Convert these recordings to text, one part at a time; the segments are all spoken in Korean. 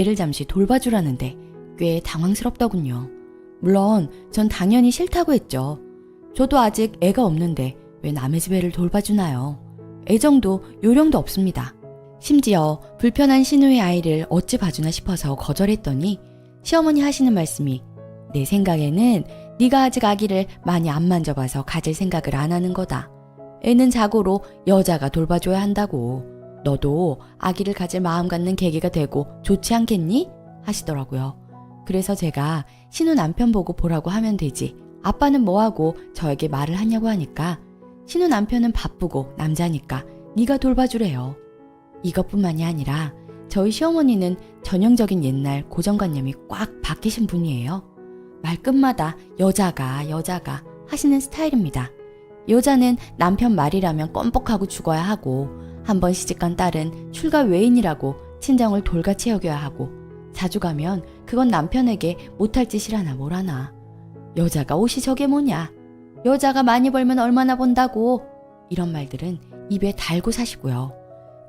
애를 잠시 돌봐주라는데 꽤 당황스럽더군요. 물론 전 당연히 싫다고 했죠. 저도 아직 애가 없는데 왜 남의 집 애를 돌봐주나요? 애정도 요령도 없습니다. 심지어 불편한 신우의 아이를 어찌 봐주나 싶어서 거절했더니 시어머니 하시는 말씀이 내 생각에는 네가 아직 아기를 많이 안 만져봐서 가질 생각을 안 하는 거다. 애는 자고로 여자가 돌봐줘야 한다고. 너도 아기를 가질 마음 갖는 계기가 되고 좋지 않겠니? 하시더라고요. 그래서 제가 신우 남편 보고 보라고 하면 되지. 아빠는 뭐하고 저에게 말을 하냐고 하니까 신우 남편은 바쁘고 남자니까 네가 돌봐주래요. 이것뿐만이 아니라 저희 시어머니는 전형적인 옛날 고정관념이 꽉 박히신 분이에요. 말끝마다 여자가 여자가 하시는 스타일입니다. 여자는 남편 말이라면 껌뻑하고 죽어야 하고 한 번 시집간 딸은 출가 외인이라고 친정을 돌같이 여겨야 하고 자주 가면 그건 남편에게 못할 짓이라나 뭐라나 여자가 옷이 저게 뭐냐 여자가 많이 벌면 얼마나 번다고 이런 말들은 입에 달고 사시고요.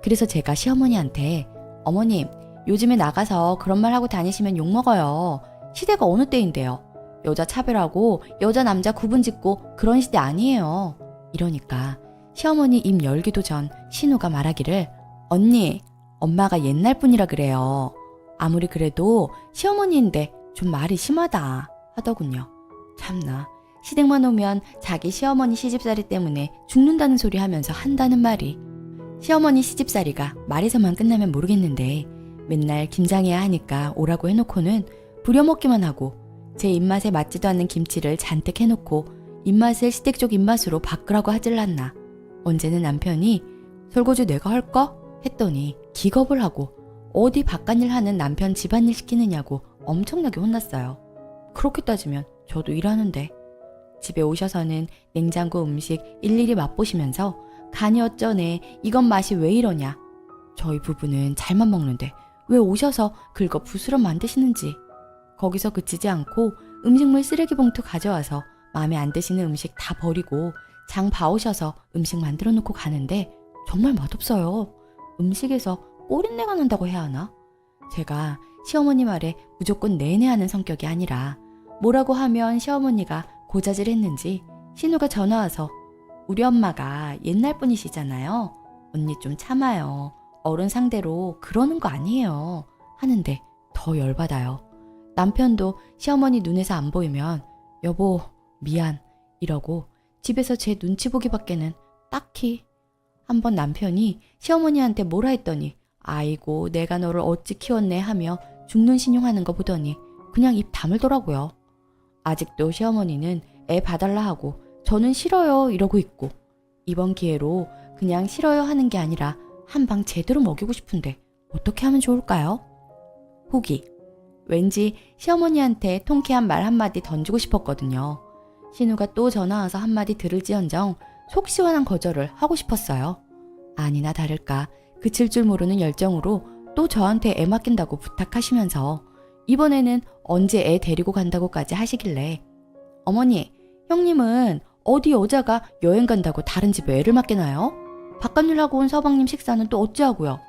그래서 제가 시어머니한테 어머님 요즘에 나가서 그런 말 하고 다니시면 욕먹어요. 시대가 어느 때인데요. 여자 차별하고 여자 남자 구분 짓고 그런 시대 아니에요. 이러니까 시어머니 입 열기도 전 신우가 말하기를 언니 엄마가 옛날 분이라 그래요. 아무리 그래도 시어머니인데 좀 말이 심하다 하더군요. 참나 시댁만 오면 자기 시어머니 시집살이 때문에 죽는다는 소리 하면서 한다는 말이 시어머니 시집살이가 말에서만 끝나면 모르겠는데 맨날 김장해야 하니까 오라고 해놓고는 부려먹기만 하고 제 입맛에 맞지도 않는 김치를 잔뜩 해놓고 입맛을 시댁 쪽 입맛으로 바꾸라고 하질 않나. 언제는 남편이 설거지 내가 할까? 했더니 기겁을 하고 어디 바깥일 하는 남편 집안일 시키느냐고 엄청나게 혼났어요. 그렇게 따지면 저도 일하는데 집에 오셔서는 냉장고 음식 일일이 맛보시면서 간이 어쩌네 이건 맛이 왜 이러냐 저희 부부는 잘만 먹는데 왜 오셔서 긁어 부스럼 만드시는지 거기서 그치지 않고 음식물 쓰레기 봉투 가져와서 마음에 안 드시는 음식 다 버리고 장 봐오셔서 음식 만들어 놓고 가는데 정말 맛없어요. 음식에서 꼬린내가 난다고 해야 하나? 제가 시어머니 말에 무조건 내내 하는 성격이 아니라 뭐라고 하면 시어머니가 고자질 했는지 신우가 전화 와서 우리 엄마가 옛날 분이시잖아요. 언니 좀 참아요. 어른 상대로 그러는 거 아니에요. 하는데 더 열받아요. 남편도 시어머니 눈에서 안 보이면 여보 미안 이러고 집에서 제 눈치 보기밖에는 딱히 한번 남편이 시어머니한테 뭐라 했더니 아이고 내가 너를 어찌 키웠네 하며 죽는 신용하는 거 보더니 그냥 입 다물더라고요. 아직도 시어머니는 애 봐달라 하고 저는 싫어요 이러고 있고 이번 기회로 그냥 싫어요 하는 게 아니라 한 방 제대로 먹이고 싶은데 어떻게 하면 좋을까요? 후기 왠지 시어머니한테 통쾌한 말 한마디 던지고 싶었거든요. 신우가 또 전화 와서 한마디 들을지언정 속 시원한 거절을 하고 싶었어요. 아니나 다를까 그칠 줄 모르는 열정으로 또 저한테 애 맡긴다고 부탁하시면서 이번에는 언제 애 데리고 간다고까지 하시길래 어머니, 형님은 어디 여자가 여행 간다고 다른 집에 애를 맡기나요? 바깥일 하고 온 서방님 식사는 또 어찌하고요?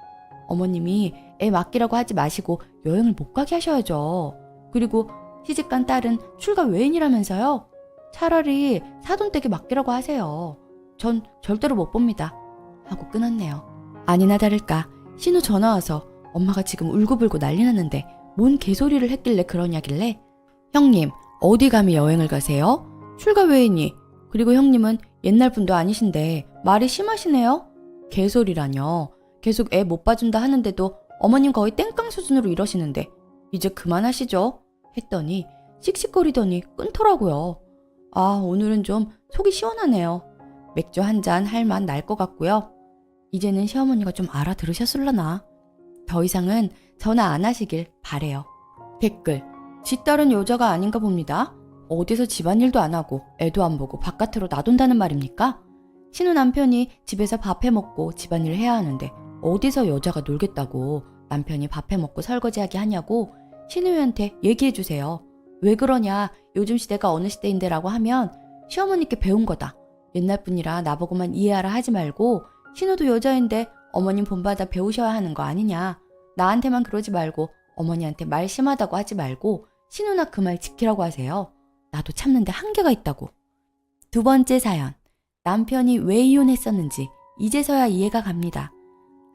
어머님이 애 맡기라고 하지 마시고 여행을 못 가게 하셔야죠. 그리고 시집간 딸은 출가 외인이라면서요? 차라리 사돈댁에 맡기라고 하세요. 전 절대로 못 봅니다. 하고 끊었네요. 아니나 다를까 신우 전화 와서 엄마가 지금 울고불고 난리 났는데 뭔 개소리를 했길래 그러냐길래 형님 어디 감히 여행을 가세요? 출가 외인이 그리고 형님은 옛날 분도 아니신데 말이 심하시네요. 개소리라뇨. 계속 애 못 봐준다 하는데도 어머님 거의 땡깡 수준으로 이러시는데 이제 그만하시죠. 했더니 씩씩거리더니 끊더라고요. 아 오늘은 좀 속이 시원하네요. 맥주 한 잔할맛날것 같고요. 이제는 시어머니가 좀 알아들으셨을라나. 더 이상은 전화 안 하시길 바래요. 댓글. 지 딸은 여자가 아닌가 봅니다. 어디서 집안일도 안 하고 애도 안 보고 바깥으로 놔둔다는 말입니까? 신우 남편이 집에서 밥해 먹고 집안일을 해야 하는데 어디서 여자가 놀겠다고 남편이 밥해 먹고 설거지하게 하냐고 신우한테 얘기해 주세요. 왜 그러냐? 요즘 시대가 어느 시대인데 라고 하면 시어머니께 배운 거다. 옛날 분이라 나보고만 이해하라 하지 말고 신우도 여자인데 어머님 본받아 배우셔야 하는 거 아니냐. 나한테만 그러지 말고 어머니한테 말 심하다고 하지 말고 신우나 그 말 지키라고 하세요. 나도 참는데 한계가 있다고. 두 번째 사연. 남편이 왜 이혼했었는지 이제서야 이해가 갑니다.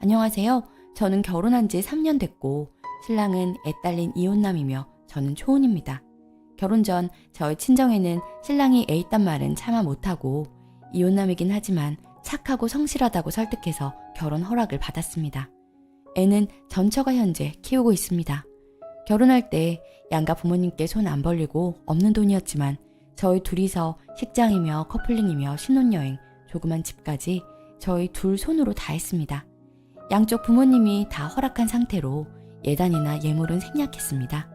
안녕하세요. 저는 결혼한 지 3년 됐고 신랑은 애 딸린 이혼남이며 저는 초혼입니다. 결혼 전 저희 친정에는 신랑이 애 있단 말은 차마 못하고 이혼남이긴 하지만 착하고 성실하다고 설득해서 결혼 허락을 받았습니다. 애는 전처가 현재 키우고 있습니다. 결혼할 때 양가 부모님께 손 안 벌리고 없는 돈이었지만 저희 둘이서 식장이며 커플링이며 신혼여행, 조그만 집까지 저희 둘 손으로 다 했습니다. 양쪽 부모님이 다 허락한 상태로 예단이나 예물은 생략했습니다.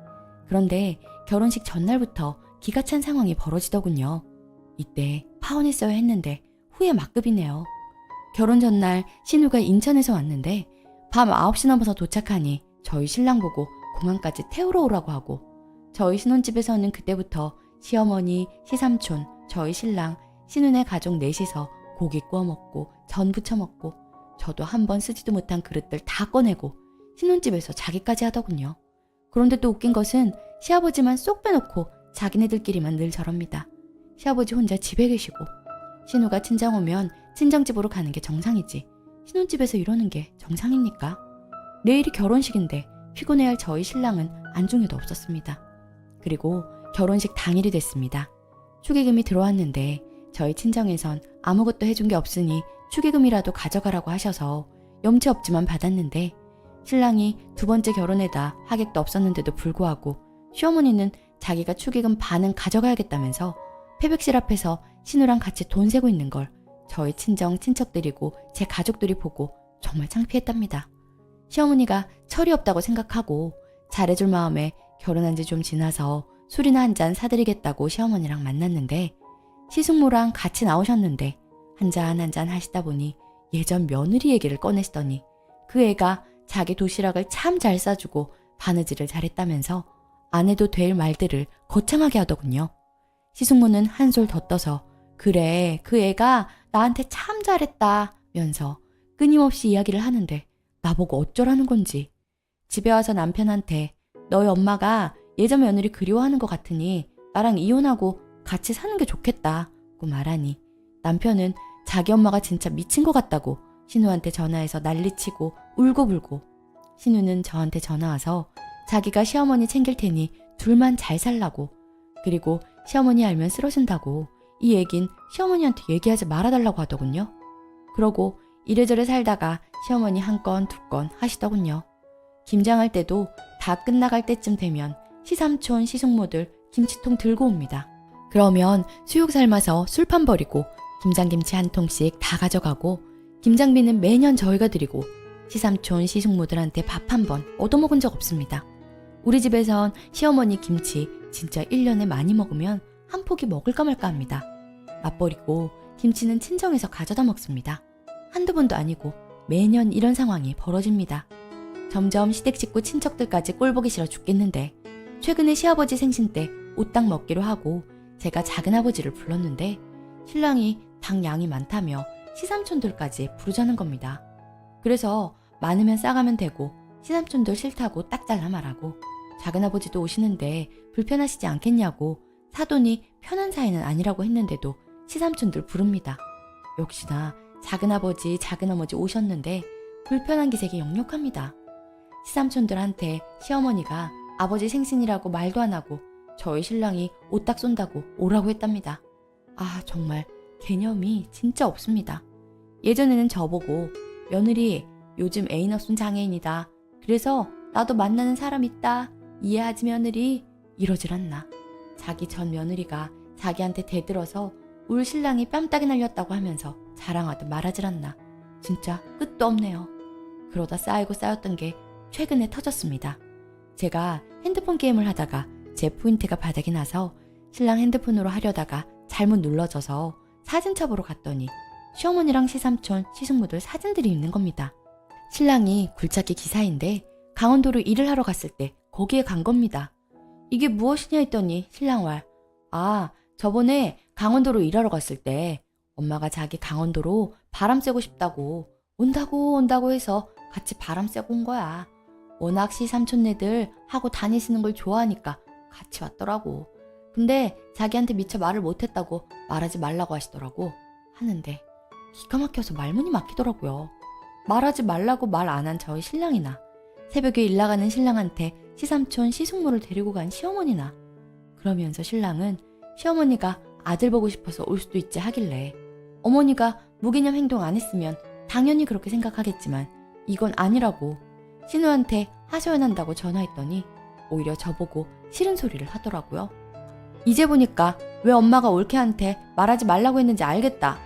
그런데 결혼식 전날부터 기가 찬 상황이 벌어지더군요. 이때 파혼했어야 했는데 후에 막급이네요. 결혼 전날 신우가 인천에서 왔는데 밤 9시 넘어서 도착하니 저희 신랑 보고 공항까지 태우러 오라고 하고 저희 신혼집에서는 그때부터 시어머니, 시삼촌, 저희 신랑, 신우네 가족 넷이서 고기 구워 먹고 전 부쳐 먹고 저도 한 번 쓰지도 못한 그릇들 다 꺼내고 신혼집에서 자기까지 하더군요. 그런데 또 웃긴 것은 시아버지만 쏙 빼놓고 자기네들끼리만 늘 저럽니다. 시아버지 혼자 집에 계시고 신우가 친정 오면 친정집으로 가는 게 정상이지 신혼집에서 이러는 게 정상입니까? 내일이 결혼식인데 피곤해할 저희 신랑은 안중에도 없었습니다. 그리고 결혼식 당일이 됐습니다. 축의금이 들어왔는데 저희 친정에선 아무것도 해준 게 없으니 축의금이라도 가져가라고 하셔서 염치 없지만 받았는데 신랑이 두 번째 결혼에다 하객도 없었는데도 불구하고 시어머니는 자기가 축의금 반은 가져가야겠다면서 패백실 앞에서 신우랑 같이 돈 세고 있는 걸 저희 친정 친척들이고 제 가족들이 보고 정말 창피했답니다. 시어머니가 철이 없다고 생각하고 잘해줄 마음에 결혼한 지 좀 지나서 술이나 한 잔 사드리겠다고 시어머니랑 만났는데 시숙모랑 같이 나오셨는데 한 잔 한 잔 하시다 보니 예전 며느리 얘기를 꺼내시더니 그 애가 자기 도시락을 참 잘 싸주고 바느질을 잘했다면서 안 해도 될 말들을 거창하게 하더군요. 시숙모는 한솔 더 떠서 그래 그 애가 나한테 참 잘했다 면서 끊임없이 이야기를 하는데 나보고 어쩌라는 건지 집에 와서 남편한테 너희 엄마가 예전 며느리 그리워하는 것 같으니 나랑 이혼하고 같이 사는 게 좋겠다고 말하니 남편은 자기 엄마가 진짜 미친 것 같다고 신우한테 전화해서 난리치고 울고불고 신우는 저한테 전화와서 자기가 시어머니 챙길 테니 둘만 잘 살라고 그리고 시어머니 알면 쓰러진다고 이 얘긴 시어머니한테 얘기하지 말아달라고 하더군요. 그러고 이래저래 살다가 시어머니 한 건 두 건 하시더군요. 김장할 때도 다 끝나갈 때쯤 되면 시삼촌 시숙모들 김치통 들고 옵니다. 그러면 수육 삶아서 술판 버리고 김장김치 한 통씩 다 가져가고 김장비는 매년 저희가 드리고 시삼촌 시숙모들한테 밥 한 번 얻어먹은 적 없습니다. 우리 집에선 시어머니 김치 진짜 1년에 많이 먹으면 한 포기 먹을까 말까 합니다. 맛버리고 김치는 친정에서 가져다 먹습니다. 한두 번도 아니고 매년 이런 상황이 벌어집니다. 점점 시댁 식구 친척들까지 꼴보기 싫어 죽겠는데 최근에 시아버지 생신 때 옷딱 먹기로 하고 제가 작은 아버지를 불렀는데 신랑이 당 양이 많다며 시삼촌들까지 부르자는 겁니다. 그래서 많으면 싸가면 되고 시삼촌들 싫다고 딱 잘라 말하고 작은아버지도 오시는데 불편하시지 않겠냐고 사돈이 편한 사이는 아니라고 했는데도 시삼촌들 부릅니다. 역시나 작은아버지, 작은어머지 오셨는데 불편한 기색이 역력합니다. 시삼촌들한테 시어머니가 아버지 생신이라고 말도 안 하고 저희 신랑이 옷 딱 쏜다고 오라고 했답니다. 아, 정말 개념이 진짜 없습니다. 예전에는 저보고 며느리 요즘 애인 없은 장애인이다. 그래서 나도 만나는 사람 있다. 이해하지 며느리 이러질 않나. 자기 전 며느리가 자기한테 대들어서 울 신랑이 뺨따기 날렸다고 하면서 자랑하듯 말하질 않나. 진짜 끝도 없네요. 그러다 쌓이고 쌓였던 게 최근에 터졌습니다. 제가 핸드폰 게임을 하다가 제 포인트가 바닥이 나서 신랑 핸드폰으로 하려다가 잘못 눌러져서 사진 첩으로 갔더니 시어머니랑 시삼촌, 시숙모들 사진들이 있는 겁니다. 신랑이 굴착기 기사인데 강원도로 일을 하러 갔을 때 거기에 간 겁니다. 이게 무엇이냐 했더니 신랑 말, 아, 저번에 강원도로 일하러 갔을 때 엄마가 자기 강원도로 바람 쐬고 싶다고 온다고 온다고 해서 같이 바람 쐬고 온 거야. 워낙 시삼촌네들 하고 다니시는 걸 좋아하니까 같이 왔더라고. 근데 자기한테 미처 말을 못했다고 말하지 말라고 하시더라고. 하는데 기가 막혀서 말문이 막히더라고요. 말하지 말라고 말 안 한 저희 신랑이나 새벽에 일 나가는 신랑한테 시삼촌 시숙모를 데리고 간 시어머니나 그러면서 신랑은 시어머니가 아들 보고 싶어서 올 수도 있지 하길래 어머니가 무기념 행동 안 했으면 당연히 그렇게 생각하겠지만 이건 아니라고 신우한테 하소연한다고 전화했더니 오히려 저보고 싫은 소리를 하더라고요. 이제 보니까 왜 엄마가 올케한테 말하지 말라고 했는지 알겠다.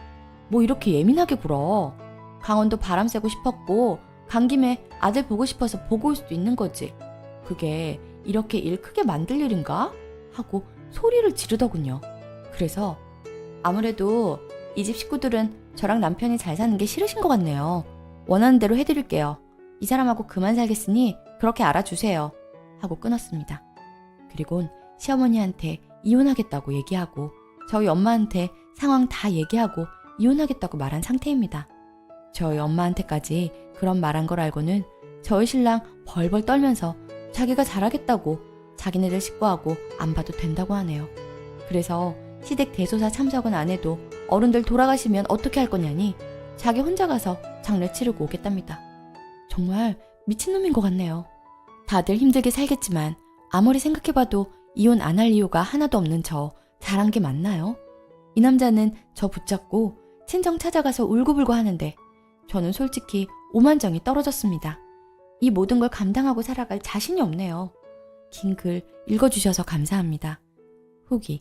뭐 이렇게 예민하게 굴어. 강원도 바람 쐬고 싶었고 간 김에 아들 보고 싶어서 보고 올 수도 있는 거지. 그게 이렇게 일 크게 만들 일인가? 하고 소리를 지르더군요. 그래서 아무래도 이 집 식구들은 저랑 남편이 잘 사는 게 싫으신 것 같네요. 원하는 대로 해드릴게요. 이 사람하고 그만 살겠으니 그렇게 알아주세요. 하고 끊었습니다. 그리곤 시어머니한테 이혼하겠다고 얘기하고 저희 엄마한테 상황 다 얘기하고 이혼하겠다고 말한 상태입니다. 저희 엄마한테까지 그런 말한 걸 알고는 저희 신랑 벌벌 떨면서 자기가 잘하겠다고 자기네들 식구하고 안 봐도 된다고 하네요. 그래서 시댁 대소사 참석은 안 해도 어른들 돌아가시면 어떻게 할 거냐니 자기 혼자 가서 장례 치르고 오겠답니다. 정말 미친놈인 것 같네요. 다들 힘들게 살겠지만 아무리 생각해봐도 이혼 안 할 이유가 하나도 없는 저 잘한 게 맞나요? 이 남자는 저 붙잡고 친정 찾아가서 울고불고 하는데 저는 솔직히 오만정이 떨어졌습니다. 이 모든 걸 감당하고 살아갈 자신이 없네요. 긴 글 읽어주셔서 감사합니다. 후기.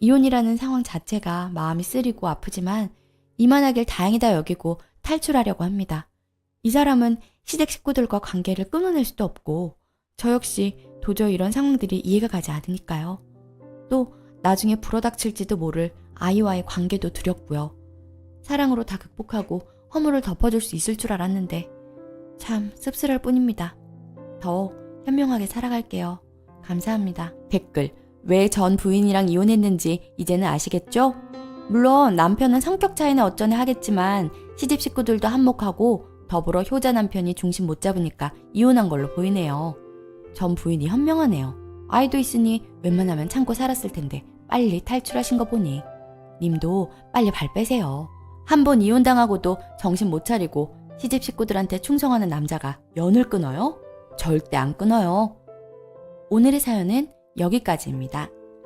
이혼이라는 상황 자체가 마음이 쓰리고 아프지만 이만하길 다행이다 여기고 탈출하려고 합니다. 이 사람은 시댁 식구들과 관계를 끊어낼 수도 없고 저 역시 도저히 이런 상황들이 이해가 가지 않으니까요. 또 나중에 불어닥칠지도 모를 아이와의 관계도 두렵고요. 사랑으로 다 극복하고 허물을 덮어줄 수 있을 줄 알았는데 참 씁쓸할 뿐입니다. 더욱 현명하게 살아갈게요. 감사합니다. 댓글 왜 전 부인이랑 이혼했는지 이제는 아시겠죠? 물론 남편은 성격 차이는 어쩌네 하겠지만 시집 식구들도 한몫하고 더불어 효자 남편이 중심 못 잡으니까 이혼한 걸로 보이네요. 전 부인이 현명하네요. 아이도 있으니 웬만하면 참고 살았을 텐데 빨리 탈출하신 거 보니 님도 빨리 발 빼세요. 한 번 이혼당하고도 정신 못 차리고 시집 식구들한테 충성하는 남자가 연을 끊어요? 절대 안 끊어요. 오늘의 사연은 여기까지입니다.